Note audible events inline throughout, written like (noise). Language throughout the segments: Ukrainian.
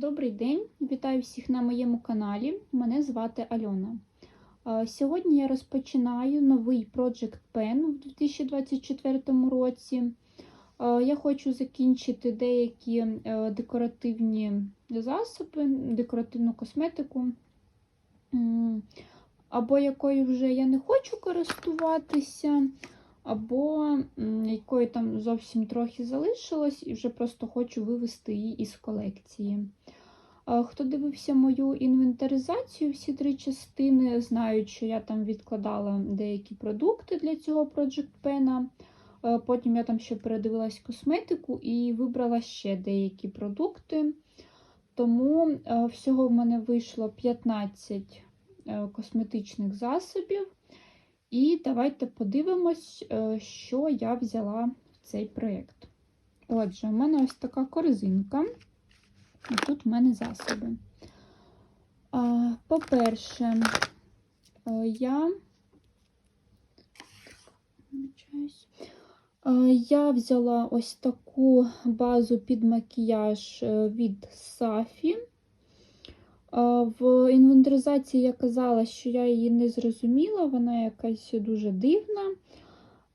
Добрий день, вітаю всіх на моєму каналі. Мене звати Альона. Сьогодні я розпочинаю новий Project Pen у 2024 році. Я хочу закінчити деякі е, декоративні засоби, декоративну косметику, або якою вже я не хочу користуватися, або якої там зовсім трохи залишилось, і вже просто хочу вивести її із колекції. Хто дивився мою інвентаризацію, всі три частини, знають, що я там відкладала деякі продукти для цього Project Pen. Потім я там ще передивилась косметику і вибрала ще деякі продукти. Тому всього в мене вийшло 15 е, косметичних засобів. І давайте подивимось, е, що я взяла в цей проєкт. Отже, у мене ось така корзинка. І тут в мене засоби. По-перше, е, я. Е, я взяла ось таку базу під макіяж від Сафі. В інвентаризації я казала, що я її не зрозуміла, вона якась дуже дивна.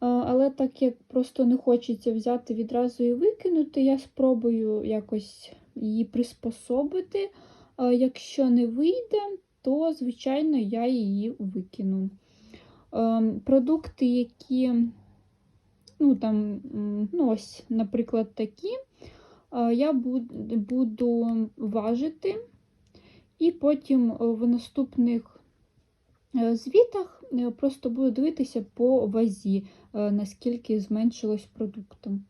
Але так як просто не хочеться взяти відразу і викинути, я спробую якось її приспособити. Якщо не вийде, то, звичайно, я її викину. Продукти, які, ну, там, ну, ось, наприклад, такі, я буд- буду важити, і потім е, в наступних е, звітах е, просто буду дивитися по вазі, наскільки зменшилось продуктом.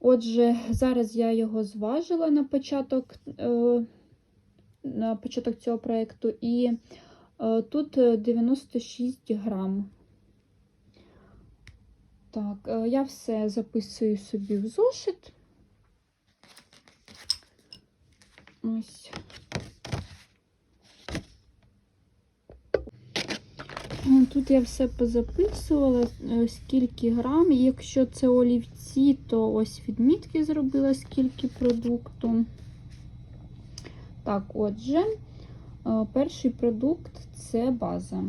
Отже, зараз я його зважила на початок, на початок цього проєкту, і тут е, 96 грам. Так, я все записую собі в зошит. Ось. Тут я все позаписувала, е, скільки грам. Якщо це олівці, то ось відмітки зробила, скільки продукту. Так, отже, е, перший продукт це база.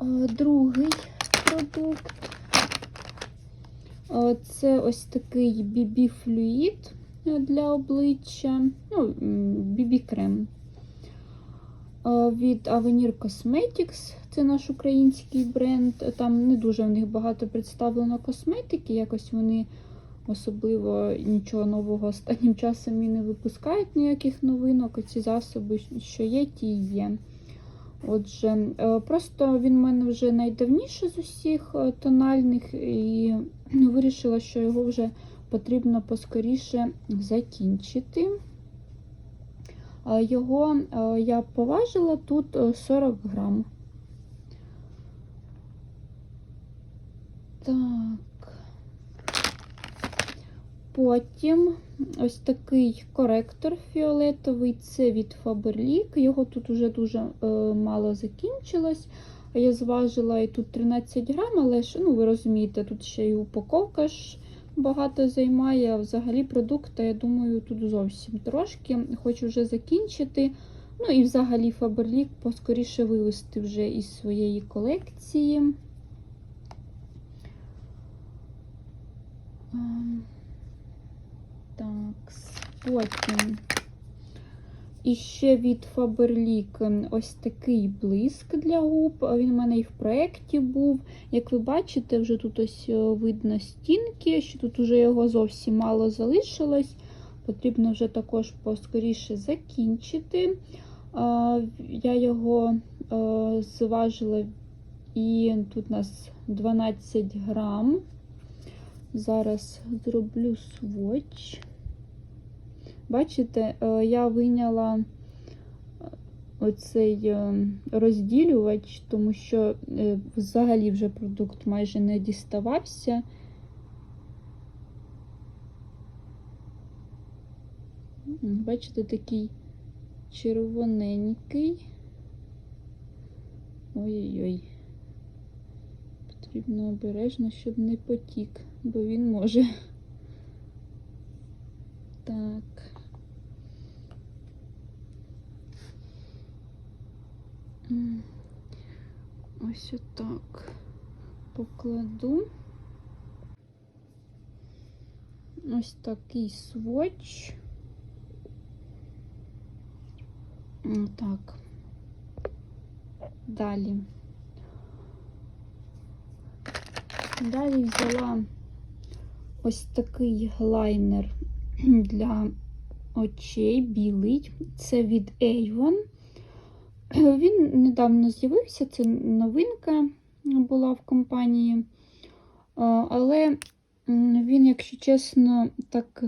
Е, Другий продукт це ось такий BB флюїд для обличчя, ну, BB крем від Avenir Cosmetics. Це наш український бренд. Там не дуже в них багато представлено косметики, якось вони особливо нічого нового останнім часом і не випускають ніяких новинок. Ці засоби, що є, ті є. Отже, е, просто він в мене вже найдавніше з усіх е, тональних, і вирішила, що його вже потрібно поскоріше закінчити. Е, Його е, я поважила тут е, 40 грам. Так. Потім ось такий коректор фіолетовий, це від Faberlic. Його тут уже дуже е, мало закінчилось. Я зважила і тут 13 грам, але ж, ну, ви розумієте, тут ще й упаковка ж багато займає. Взагалі продукта, я думаю, тут зовсім трошки. Хочу вже закінчити. Ну і взагалі Фаберлік поскоріше вивести вже із своєї колекції. Ем, Так, потім і ще від Faberlic ось такий блиск для губ. Він у мене і в проєкті був. Як ви бачите, вже тут ось е, видно стінки, що тут вже його зовсім мало залишилось. Потрібно вже також поскоріше закінчити. Я його е, зважила, і тут у нас 12 грам. Зараз зроблю сводч. Бачите, е, я вийняла е, оцей е, розділювач, тому що взагалі вже продукт майже не діставався. Бачите, такий червоненький. Ой-ой-ой. Потрібно обережно, щоб не потік, бо він може. Так. Ось отак покладу. Ось такий сводч. М, Так. Далі. Далі взяла ось такий лайнер для очей білий. Це від Avon. (clears throat) Він недавно з'явився, це новинка була в компанії. Але він, якщо чесно, так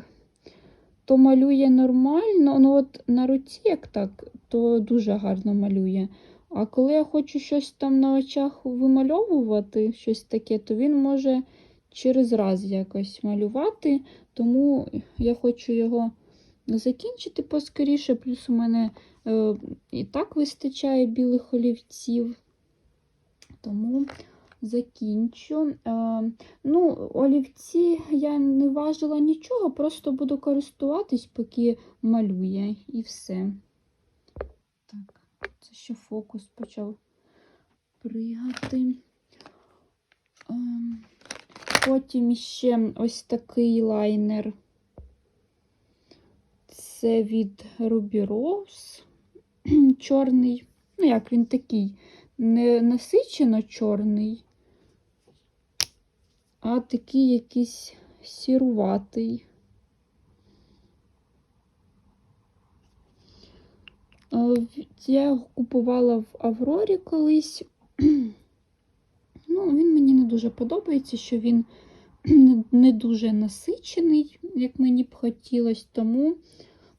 то малює нормально. Ну, от на руці, як так, то дуже гарно малює. А коли я хочу щось там на очах вимальовувати, щось таке, то він може через раз якось малювати. Тому я хочу його закінчити поскоріше. Плюс у мене е, і так вистачає білих олівців. Тому закінчу. Е, ну, олівці я не важила нічого, просто буду користуватись, поки малює, і все. Так, це ще фокус почав пригати. Ем, Потім ще ось такий лайнер. Це від Ruby Rose. (clears throat) Чорний. Ну, як він такий, не насичено чорний, а такий якийсь сіруватий. Я його купувала в Аврорі колись. (clears throat) Ну, він мені не дуже подобається, що він (clears throat) не- дуже насичений, як мені б хотілося. Тому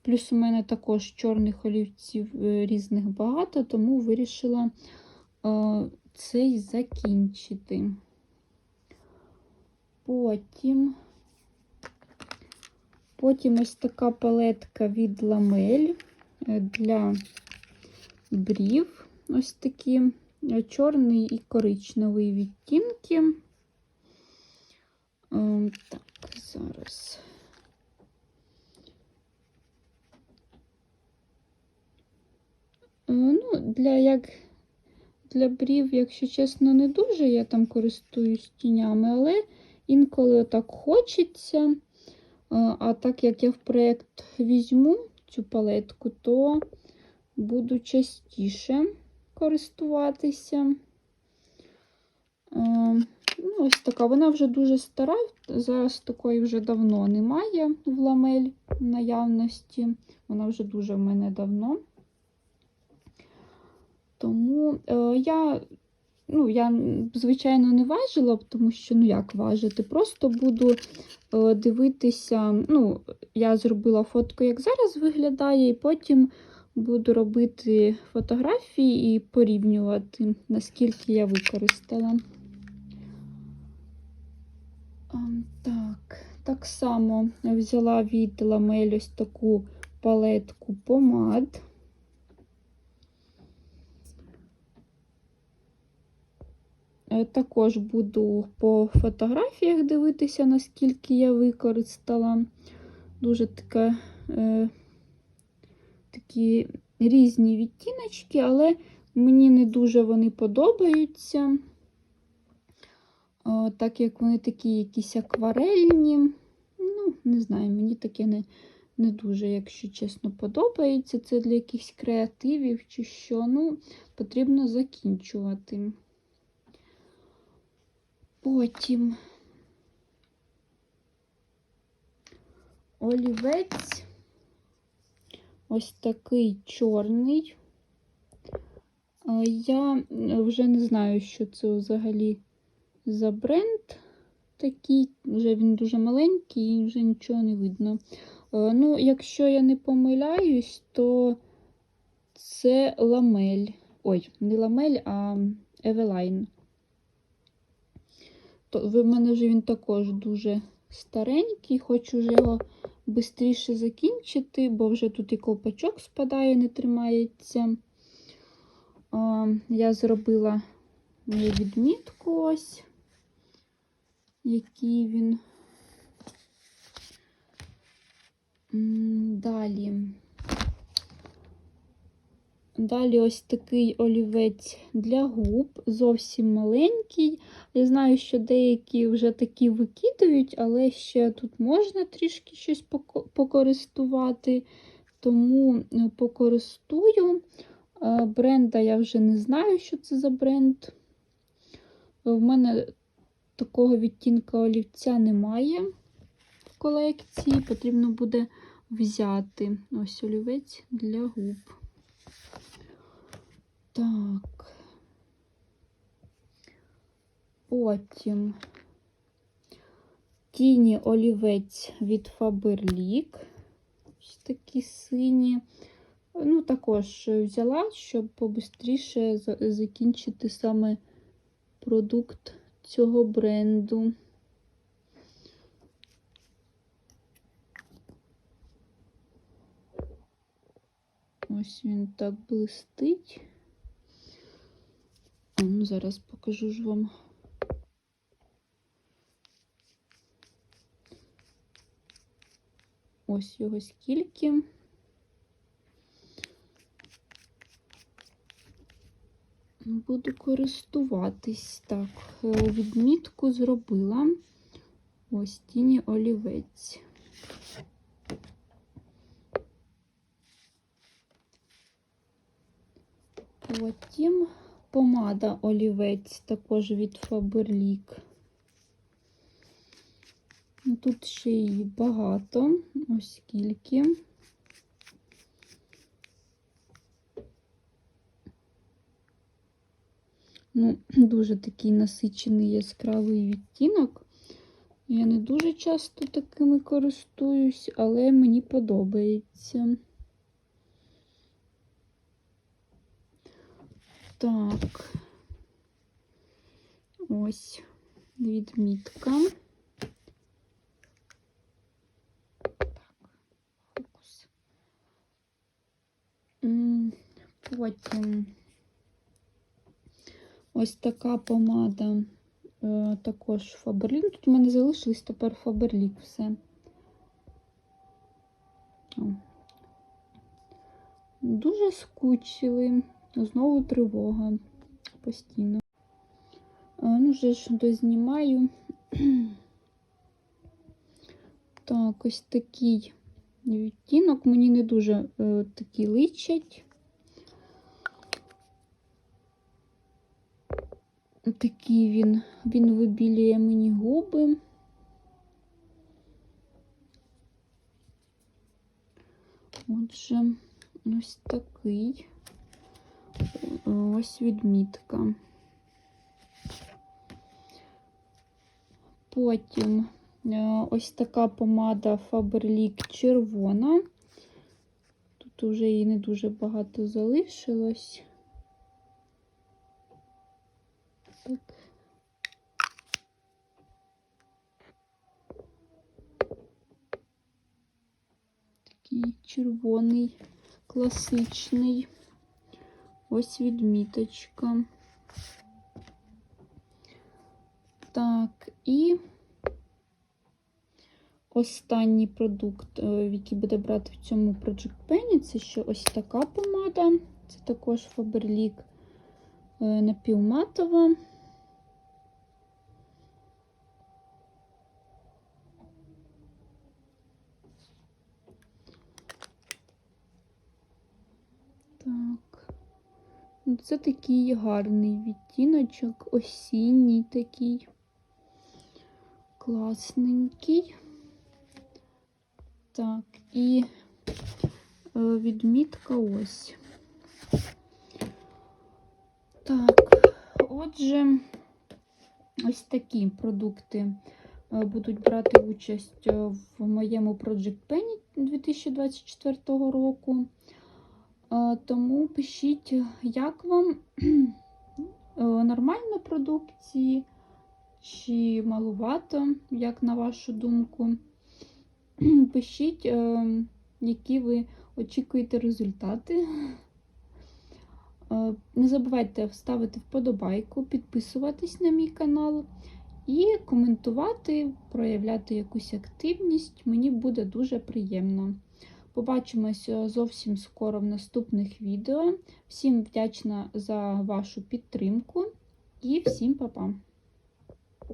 плюс у мене також чорних олівців е, різних багато, тому вирішила е, цей закінчити. Потім, потім ось така палетка від ламель е, для брів. Ось такі чорний і коричневий відтінки. Ем, Так, зараз. Е, Ну, для як для брів, якщо чесно, не дуже я там користуюсь тінями, але інколи так хочеться. Е, А так як я в проєкт візьму цю палетку, то буду частіше користуватися. Ну, ось така. Вона вже дуже стара. Зараз такої вже давно немає в ламель наявності. Вона вже дуже в мене давно. Тому е, я, ну, я, звичайно, не важила, тому що, ну як важити, просто буду е, дивитися. Ну, я зробила фотку, як зараз виглядає, і потім буду робити фотографії і порівнювати, наскільки я використала. Так, так само взяла від ламель ось таку палетку помад. Е, Також буду по фотографіях дивитися, наскільки я використала. Дуже така, е, такі різні відтіночки, але мені не дуже вони подобаються. О, так як вони такі якісь акварельні. Ну, не знаю, мені таке не, не дуже, якщо чесно, подобається. Це для якихось креативів чи що. Ну, потрібно закінчувати. Потім олівець. Ось такий чорний. Я вже не знаю, що це взагалі за бренд такий. Вже він дуже маленький і вже нічого не видно. Е, Ну, якщо я не помиляюсь, то це ламель. Ой, не ламель, а Евелайн. То в мене вже він також дуже старенький, хочу вже його швидше закінчити, бо вже тут і ковпачок спадає, не тримається. Я зробила відмітку ось, який він. Далі. Далі ось такий олівець для губ, зовсім маленький. Я знаю, що деякі вже такі викидають, але ще тут можна трішки щось покористувати, тому е, покористую. Е, Бренда я вже не знаю, що це за бренд. Е, В мене такого відтінка олівця немає в колекції, потрібно буде взяти ось олівець для губ. Так. Потім тіні олівець від Faberlic. Ось такі сині. Ну, також взяла, щоб побистріше закінчити саме продукт цього бренду. Ось він так блистить. Ну, зараз покажу ж вам. Ось його скільки. Буду користуватись. Так, е, відмітку зробила. Ось тіні олівець. Потім помада олівець також від Faberlic. Тут ще її багато, ось Ну, (clears throat) дуже такий насичений яскравий відтінок. Я не дуже часто такими користуюсь, але мені подобається. Так, ось відмітка. Так, фокус. Потім ось така помада, е, також Faberlic. Тут у мене залишилось тепер Faberlic все. Дуже скучили. Знову тривога постійно. Ну, вже ж дознімаю. Так, ось такий відтінок. Мені не дуже е, такі личать. Такий він, він вибілює мені губи. Отже, ось такий. Ось відмітка. Потім е, ось така помада Faberlic червона. Тут вже її не дуже багато залишилось. Такий червоний, класичний. Ось відміточка. Так, і останній продукт, е, який буде брати в цьому Project Penny, це ще ось така помада. Це також Faberlic е, напівматова. Так. Ну, Це такий гарний відтіночок, осінній такий, класненький. Так, і е, відмітка ось. Так, отже, ось такі продукти е, будуть брати участь е, в моєму Project Penny 2024 року. Е, Тому пишіть, як вам (clears throat) е, нормально продукції, чи малувато, як на вашу думку. (clears throat) Пишіть, е, які ви очікуєте результати. Не забувайте вставити вподобайку, підписуватись на мій канал і коментувати, проявляти якусь активність. Мені буде дуже приємно. Побачимось е, зовсім скоро в наступних відео. Всім вдячна за вашу підтримку і всім па-па!